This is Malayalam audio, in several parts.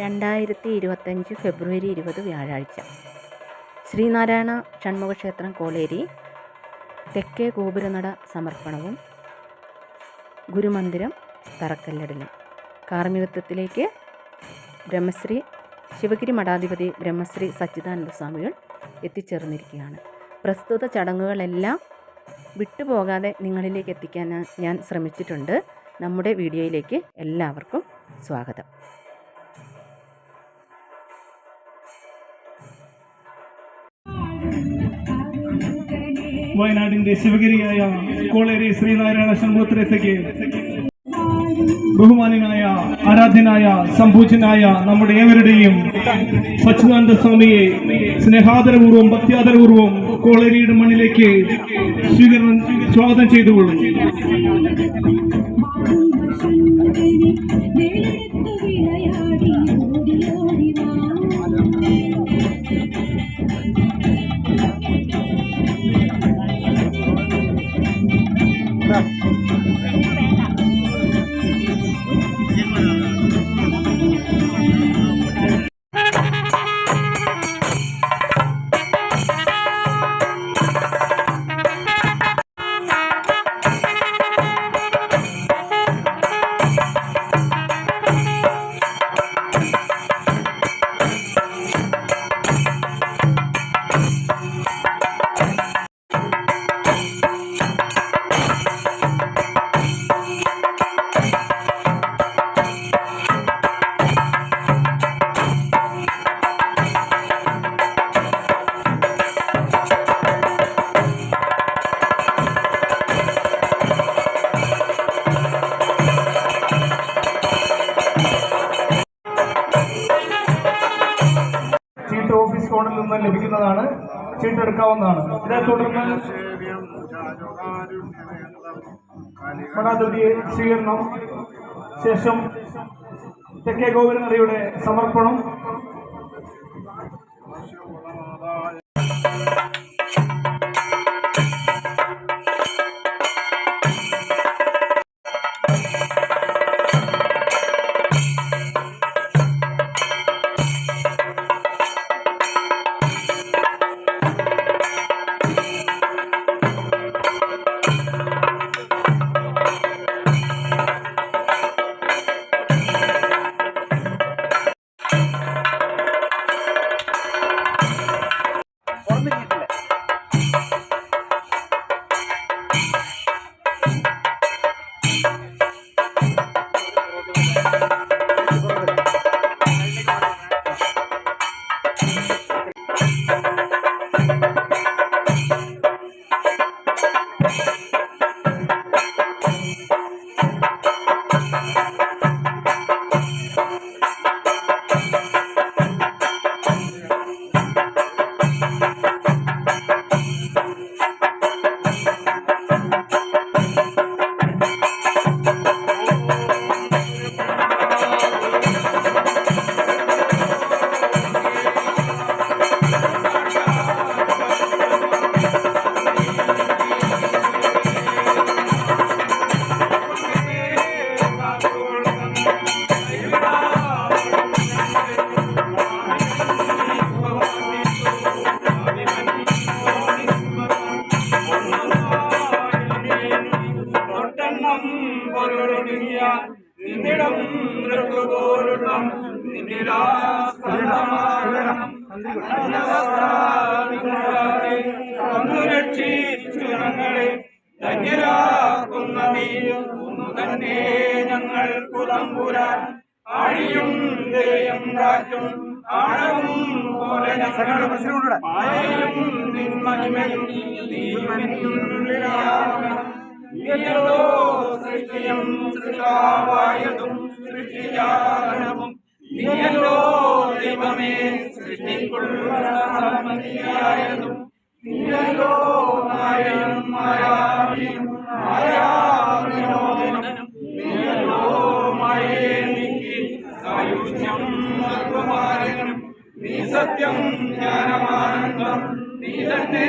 രണ്ടായിരത്തി ഇരുപത്തഞ്ച് ഫെബ്രുവരി ഇരുപത് വ്യാഴാഴ്ച. ശ്രീനാരായണ ഷൺമുഖക്ഷേത്രം കോളേരി തെക്കേ ഗോപുരനട സമർപ്പണവും ഗുരുമന്ദിരം തറക്കല്ലിടലും. കാർമ്മികത്വത്തിലേക്ക് ബ്രഹ്മശ്രീ ശിവഗിരി മഠാധിപതി ബ്രഹ്മശ്രീ സച്ചിദാനന്ദ സ്വാമികൾ എത്തിച്ചേർന്നിരിക്കുകയാണ്. പ്രസ്തുത ചടങ്ങുകളെല്ലാം വിട്ടുപോകാതെ നിങ്ങളിലേക്ക് എത്തിക്കാൻ ഞാൻ ശ്രമിച്ചിട്ടുണ്ട്. നമ്മുടെ വീഡിയോയിലേക്ക് എല്ലാവർക്കും സ്വാഗതം. വയനാടിന്റെ ശിവഗിരിയായ കോളേരി ശ്രീനാരായണ ക്ഷേത്രത്തിലേക്ക് ബഹുമാനായ ആരാധ്യനായ സംഭൂജനായ നമ്മുടെ ഏവരുടെയും സച്ചിദാനന്ദ സ്വാമിയെ സ്നേഹാദരപൂർവം ഭക്തിയാദരപൂർവം കോളേരിയുടെ മണ്ണിലേക്ക് സ്വീകരണം സ്വാഗതം ചെയ്തുകൊള്ളും ചീട്ട് എടുക്കാവുന്നതാണ് ഇതേ തുടർന്ന് മഠാധിപതിയെ സ്വീകരണം ശേഷം തെക്കേ ഗോപുരനടയുടെ സമർപ്പണം. പൊരുളൊടുങ്ങിയ നിന്നിടം മൃഗപോലുള്ള രക്ഷിച്ചു ഞങ്ങളെ. ധന്യരാക്കുന്ന നീ ഒന്നു തന്നെ ഞങ്ങൾ പുതമ്പുരാൻ. അഴിയും ദയം കാറ്റും ആഴവും പോലെ ഞങ്ങളുടെ നിന്മഹിമയും നീയുള്ളിലാകണം നീയല്ലോ സൃഷ്ടിയും സൃഷ്ടാവായതും സൃഷ്ടിജാതനവും നീയല്ലോ ദൈവമേ സൃഷ്ടിക്കുള്ള സമതിയായതും നീയല്ലോ മായയും മായാവിയും മായാവിനോദനം നീയല്ലോ മായേ സായുജ്യം അല്പമാരനും നീ സത്യം ജ്ഞാനമാനന്ദം നീ തന്നെ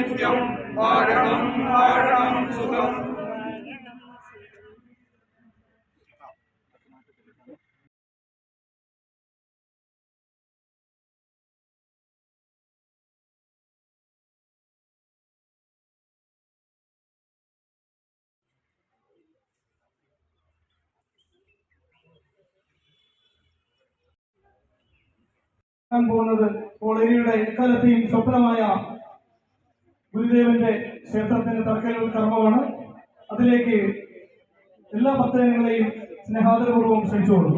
നിത്യം വാഴണം വാഴണം സുഖം. പോകുന്നത് കോളേജിയുടെ എക്കാലത്തെയും സ്വപ്നമായ ഗുരുദേവന്റെ ക്ഷേത്രത്തിന്റെ തറക്കല്ലുകൾ കർമ്മമാണ്. അതിലേക്ക് എല്ലാ ഭക്തജനങ്ങളെയും സ്നേഹാദരപൂർവം ക്ഷണിച്ചുകൊള്ളു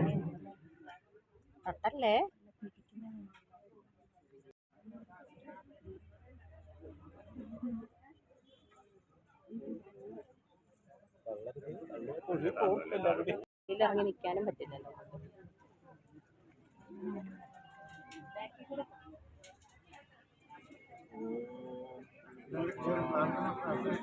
ഇറങ്ങി നിൽക്കാനും പറ്റില്ലല്ലോ. നമ്മുടെ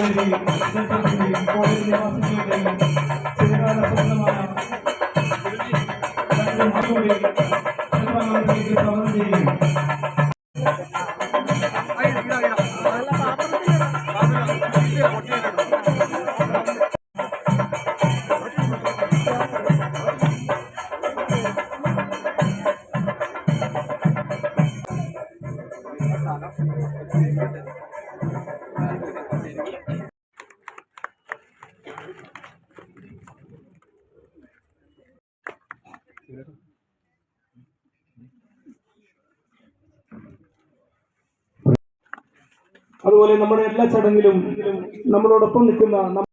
ക്ഷേത്രത്തിന്റെയും കോളേജ് നിവാസികളുടെയും ചിരകാല സ്വപ്നമായ അതുപോലെ നമ്മുടെ എല്ലാ ചടങ്ങിലും നമ്മളോടൊപ്പം നിൽക്കുന്ന നമ്മ-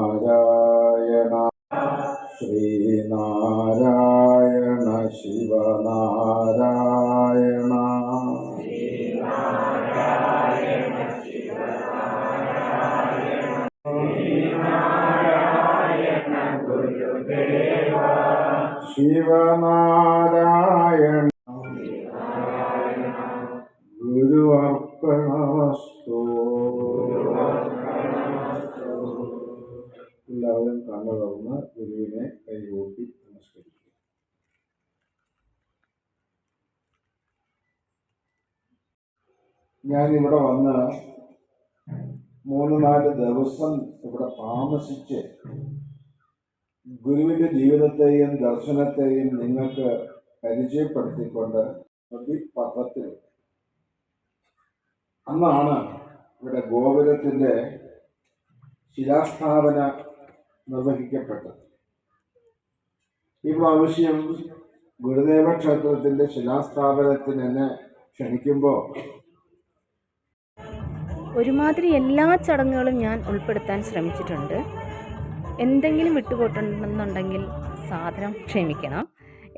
ശ്രീനാരായണ ശ്രീനാരായണ ശിവനാരായണ ശിവനാരായണ ഗുരു അർപ്പണമസ്തു എല്ലാവരും കണ്ണു ഗുരുവിനെ കൈകൂപ്പി നമസ്കരിക്കും ഞാൻ ഇവിടെ വന്ന് മൂന്ന് നാല് ദിവസം ഇവിടെ താമസിച്ച് ഗുരുവിന്റെ ജീവിതത്തെയും ദർശനത്തെയും നിങ്ങൾക്ക് പരിചയപ്പെടുത്തിക്കൊണ്ട് നദി പത്രത്തിൽ. അന്നാണ് ഇവിടെ ഗോപുരത്തിന്റെ ശിലാസ്ഥാപന നിർവഹിക്കപ്പെട്ടത്. ഈ പ്രാവശ്യം ഗുരുദേവ ക്ഷേത്രത്തിന്റെ ശിലാസ്ഥാപനത്തിന് എന്നെ ക്ഷണിക്കുമ്പോൾ ഒരുമാതിരി എല്ലാ ചടങ്ങുകളും ഞാൻ ഉൾപ്പെടുത്താൻ ശ്രമിച്ചിട്ടുണ്ട്. എന്തെങ്കിലും വിട്ടുപോട്ടുണ്ടെന്നുണ്ടെങ്കിൽ സാധനം ക്ഷമിക്കണം.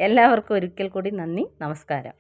എല്ലാവർക്കും ഒരിക്കൽ കൂടി നന്ദി നമസ്കാരം.